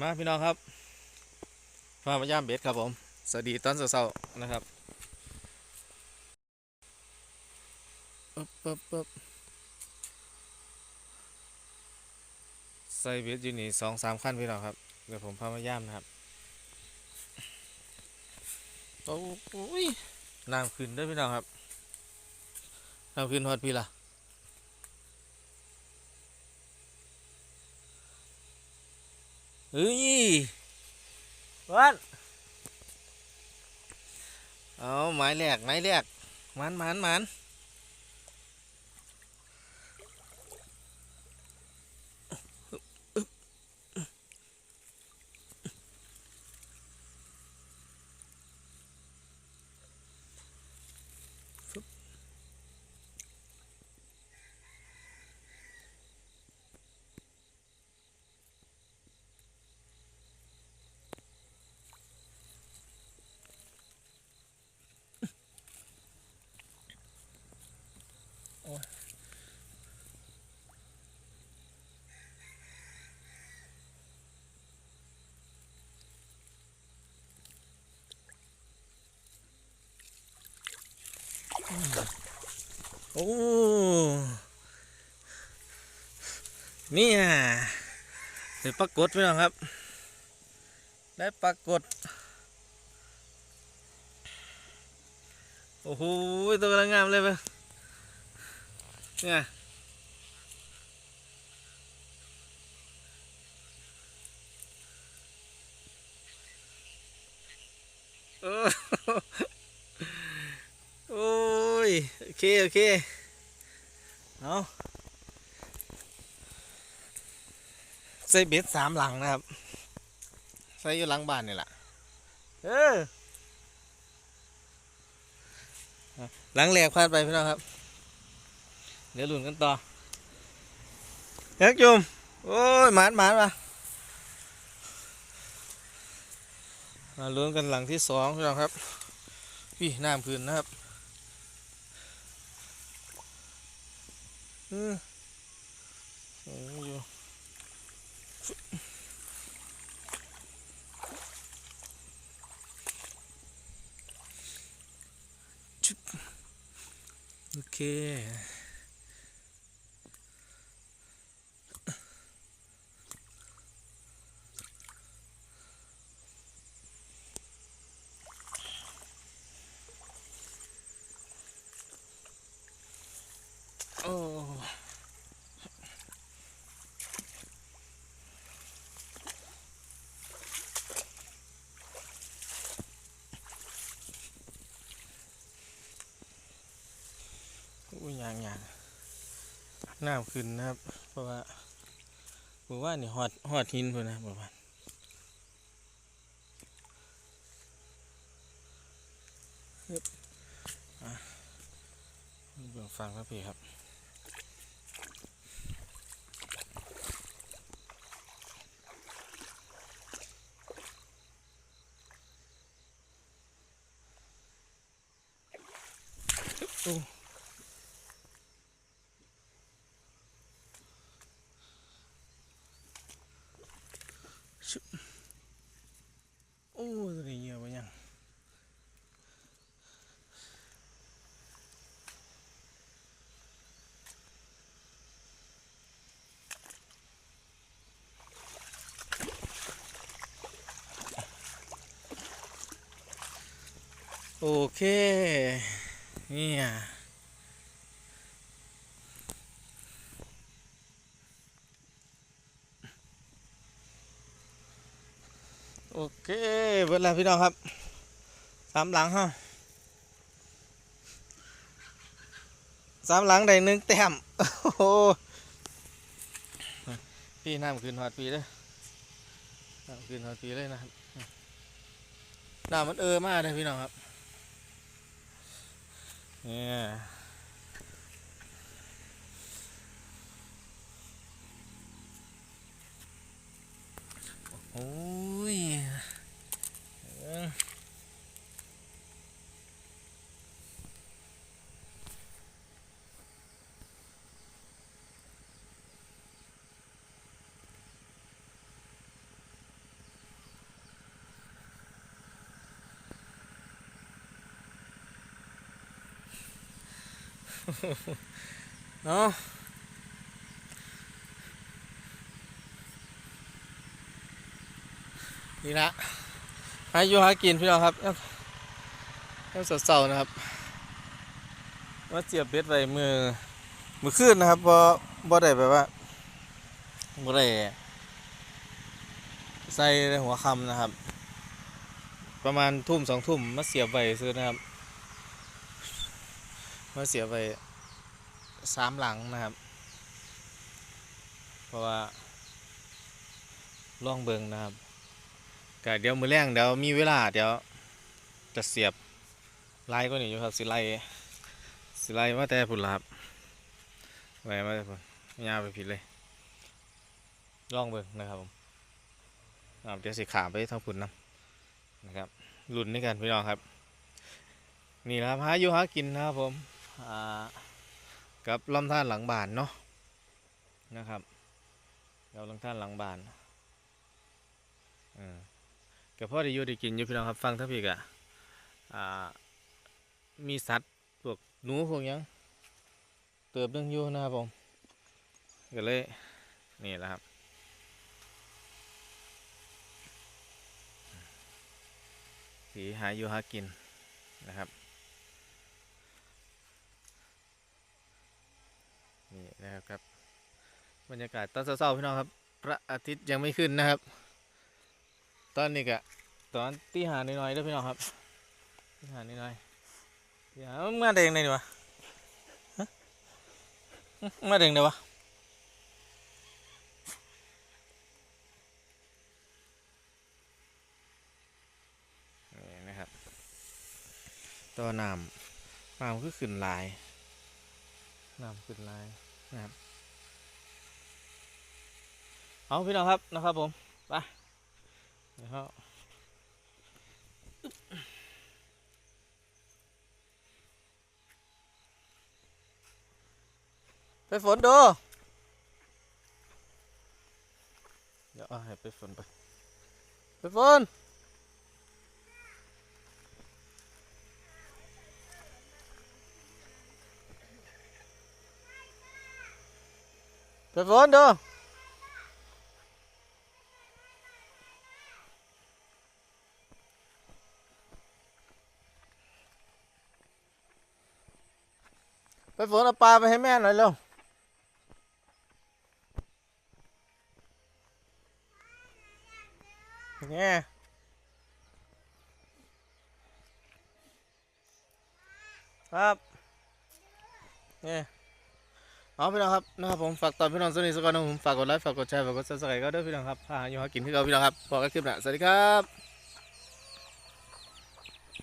มาพี่น้องครับมาพยายามเบ็ดครับผม สวัสดีตอนเช้าๆนะครับปึ๊บปึ๊บปึ๊บใส่เบ็ดอยู่นี่สองสามขั้นพี่น้องครับ เดี๋ยวผมพามาย่ามนะครับ โอ้ยน้ำขึ้นเด้วยพี่น้องครับน้ำขึ้นฮอดพี่ล่ะ เฮ้ยวันเอาไม้แหลกไม้แหลกมันมันมัน โอ้นี่นะได้ปรากฏพี่น้องครับ ได้ปรากฏ โอ้โหตัวกำลังงามเลยปะเนี่ยโอ้โอ้ยโอ เค โอเค เอาใส่เบ็ดสามหลังนะครับ ใส่อยู่หลังบ้านนี่แหละเออหลังแหลกพลาดไปพี่น้องครับ เดี๋ยวหลุนกันต่อเฮ้ยจุมโอ้ยหมานหมานมามาลุ้นกันหลังที่สองพี่น้องครับพี่น้ำพื้นนะครับ อืมโอ้ยโอเค โอ้ อุ้ยยางยางน้ำขึ้นนะครับ เพราะว่าบอว่านี่หอดหอดหินพุ่นนะบอกว่าฮึบอะเบื้องฟังครับพี่ครับโอ้ชุโอ้ตัวนี้เยอะไปยัง โอเค เนี่ยโอเคเวลาพี่น้องครับ สามหลังฮะสามหลังได้หนึ่งแต้ม โอ้โห พี่น้ำขึ้นหอดปีเลยน้ำขึ้นหอดปีเลยนะครับน้ำมันเออมากเลยพี่น้องครับ เนี่ยโอ้ยเออ เนาะนี่ละหาอยู่หากินพี่น้องครับยังเศร้าๆนะครับว่าเจียบเบ็ดไว้มือมือขึ้นนะครับเพราะบ่ได้แบบว่าบ่ได้ใส่ในหัวคำนะครับ ประมาณทุ่มสองทุ่มมาเสียบไว้ซื้อนะครับ มาเสียไว้สามหลังนะครับ เพราะว่าล่องเบิงนะครับก็เดี๋ยวมือแรงเดี๋ยวมีเวลาเดี๋ยวจะเสียบไล่ก็หนีอยู่ครับสิไล่สิไล่มาแต่ผุนละครับไว้มาแต่ผุนยาไปผิดเลยล่องเบิงนะครับผมเดี๋ยวสิขาไปทางผุนนะนะครับรุ่นนี้กันพี่น้องครับ นี่นะครับหาอยู่หากินนะครับผม กับลำธารหลังบานเนาะนะครับกับลำธารหลังบานอืมกับพ่อได้อยู่ได้กินอยู่พี่น้องครับฟังทั้งพี่กะอ่ามีสัตว์พวกหนูพวกยังเติบนึงอยู่นะครับผมก็เลยนี่แหละครับสีหาอยู่หากินนะครับ นะครับครับ บรรยากาศตอนเช้าๆพี่น้องครับ พระอาทิตย์ยังไม่ขึ้นนะครับ ตอนนี้กะตอนตีหาหน่อยๆด้วยพี่น้องครับตีหาหน่อยๆตีหามาเด้งได้ดีวะมาเด้งได้วะนี่นะครับตัวน้ำน้ำก็ขึ้นลายน้ำขึ้นลาย นะครับเอาพี่น้องครับนะครับผมไปเดี๋ยวเขาไปฝนดูเดี๋ยวให้ไปฝนไปไปฝน ไปฝนดูไปฝนเอาปล เอาพี่น้องครับนะครับผมฝากตอนพี่น้องสนิทสกอนนะผมฝากกดไลค์ฝากกดแชร์ฝากกดซับสไครต์ก็ด้วยพี่น้องครับพาหาอยู่หากินที่เราพี่น้องครับบอกันคลิปหน้าสวัสดีครับ